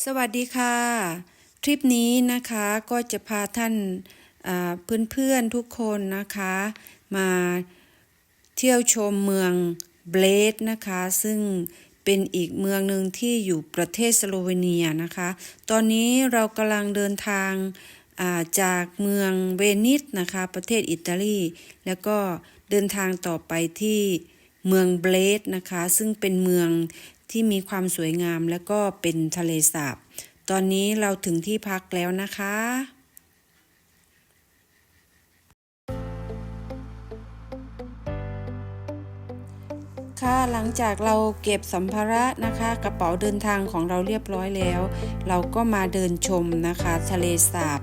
สวัสดีค่ะ ทริปนี้นะคะก็จะพาท่านอ่าเพื่อนๆทุกคนนะคะ มาเที่ยวชมเมืองเบลดนะคะ ซึ่งเป็นอีกเมืองหนึ่งที่อยู่ประเทศสโลเวเนียนะคะ ตอนนี้เรากำลังเดินทางาจากเมืองเวนิสนะคะ ประเทศอิตาลี แล้วก็เดินทางต่อไปที่เมืองเบลดนะคะ ซึ่งเป็นเมือง ที่มีความสวยงามและก็เป็นทะเลสาบ ตอนนี้เราถึงที่พักแล้วนะคะค่ะหลังจากเราเก็บสัมภาระนะคะ กระเป๋าเดินทางของเราเรียบร้อยแล้ว เราก็มาเดินชมนะคะ ทะเลสาบ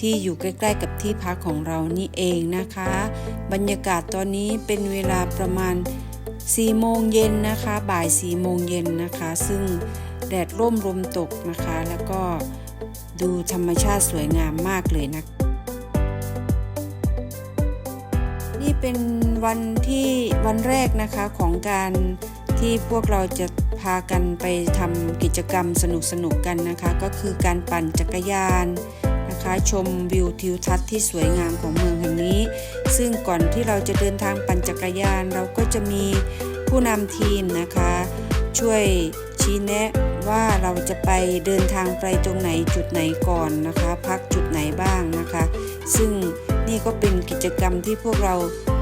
ที่อยู่ใกล้ ๆ กับที่พักของเรานี่เองนะคะ บรรยากาศตอนนี้เป็นเวลาประมาณ 4โมงเย็นนะคะบ่าย4โมงเย็นนะคะ ซึ่งแดดร่มลมตกนะคะ แล้วก็ดูธรรมชาติสวยงามมากเลยนะนี่เป็นวันที่วันแรกนะคะของการที่พวกเราจะพากันไปทำกิจกรรมสนุกๆกันนะคะ ก็คือการปั่นจักรยาน นะคะ ชมวิวทิวทัศน์ที่สวยงามของเมืองแห่งนี้ ซึ่งก่อนที่เราจะเดินทางปั่นจักรยาน เราก็จะมีผู้นำทีมนะคะ ช่วยชี้แนะว่าเราจะไปเดินทางไปตรงไหนจุดไหนก่อนนะคะ พักจุดไหนบ้างนะคะ ซึ่งนี่ก็เป็นกิจกรรมที่พวกเรา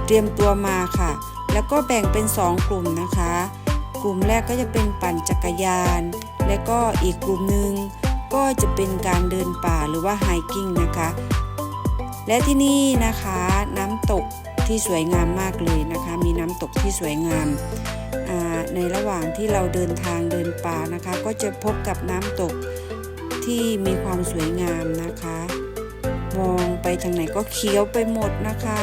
เตรียมตัวมาค่ะ แล้วก็แบ่งเป็น 2 กลุ่มนะคะ กลุ่มแรกก็จะเป็นปั่นจักรยาน และก็อีกกลุ่มหนึ่ง ก็จะเป็นการเดินป่าหรือว่าไฮกิ้งนะคะ และที่นี่นะคะน้ำตกที่สวยงามมากเลยนะคะ มีน้ำตกที่สวยงามในระหว่างที่เราเดินทางเดินป่านะคะ ก็จะพบกับน้ำตกที่มีความสวยงามนะคะ มองไปทางไหนก็เขียวไปหมดนะคะ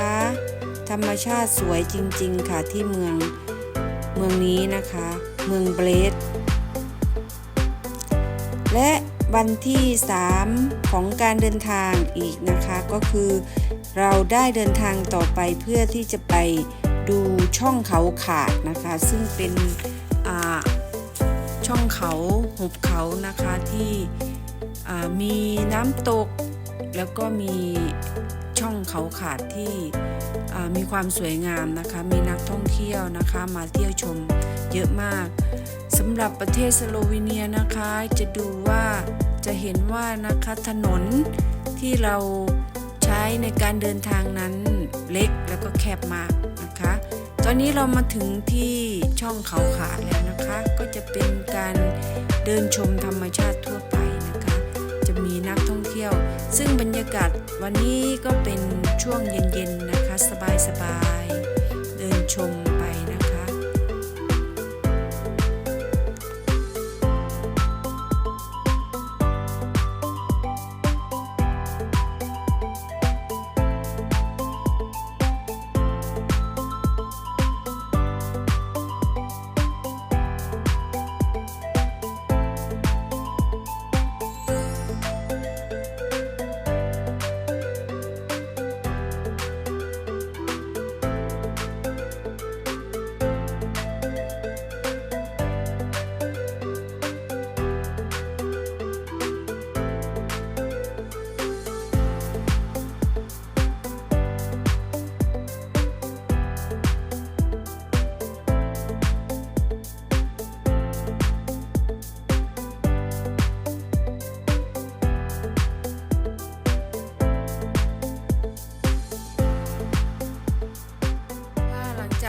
ธรรมชาติสวยจริง ๆ ค่ะที่เมืองเมืองนี้นะคะ เมืองเบลดและ วันที่ 3 ของการเดินทางอีกนะคะ ก็คือ เราได้เดินทางต่อไปเพื่อที่จะไปดูช่องเขาขาดนะคะ ซึ่งเป็นอ่าช่องเขาหุบเขานะคะที่อ่ามีน้ำตกแล้วก็มี ช่องเขาขาดที่มีความสวยงามนะคะ มีนักท่องเที่ยวนะคะมาเที่ยวชมเยอะมากสำหรับประเทศสโลวีเนียนะคะจะดูว่าจะเห็นว่านะคะถนนที่เราใช้ในการเดินทางนั้นเล็กแล้วก็แคบมากนะคะ ตอนนี้เรามาถึงที่ช่องเขาขาดแล้วนะคะ ก็จะเป็นการเดินชมธรรมชาติทั่วไป ซึ่งบรรยากาศวันนี้ก็เป็นช่วงเย็นๆนะคะ สบายๆ เดินชม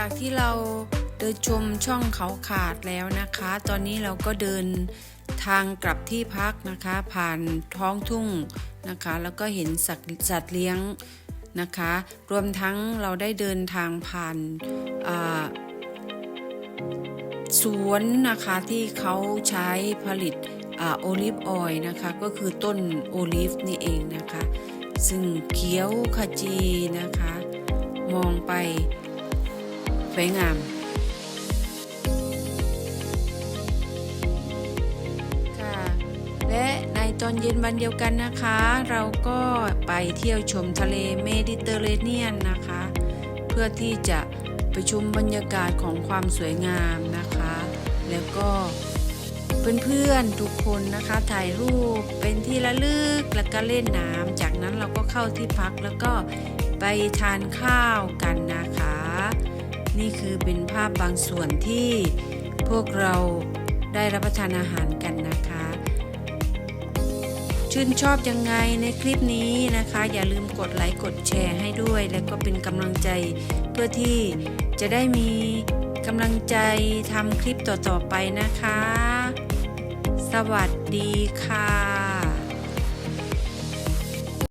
จากที่เราเดินชมช่องเขาขาดแล้วนะคะ ตอนนี้เราก็เดินทางกลับที่พักนะคะ ผ่านท้องทุ่งนะคะ แล้วก็เห็นสัตว์สัตว์เลี้ยงนะคะ รวมทั้งเราได้เดินทางผ่านสวนนะคะที่เขาใช้ผลิตโอลิฟออยล์นะคะ ก็คือต้นโอลิฟนี่เองนะคะ ซึ่งเขียวขจีนะคะ มองไป สวยงาม ค่ะ และในตอนเย็นวันเดียวกันนะคะ เราก็ไปเที่ยวชมทะเลเมดิเตอร์เรเนียนนะคะ เพื่อที่จะไปชมบรรยากาศของความสวยงามนะคะ แล้วก็เพื่อนๆทุกคนนะคะถ่ายรูปเป็นที่ระลึกแล้วก็เล่นน้ำจากนั้นเราก็เข้าที่พักแล้วก็ไปทานข้าวกันนะคะ นี่คือเป็นภาพบางส่วนที่พวกเราได้รับประทานอาหารกันนะคะ ชื่นชอบยังไงในคลิปนี้นะคะ อย่าลืมกดไลค์กดแชร์ให้ด้วย แล้วก็เป็นกำลังใจเพื่อที่จะได้มีกำลังใจทำคลิปต่อๆไปนะคะ สวัสดีค่ะ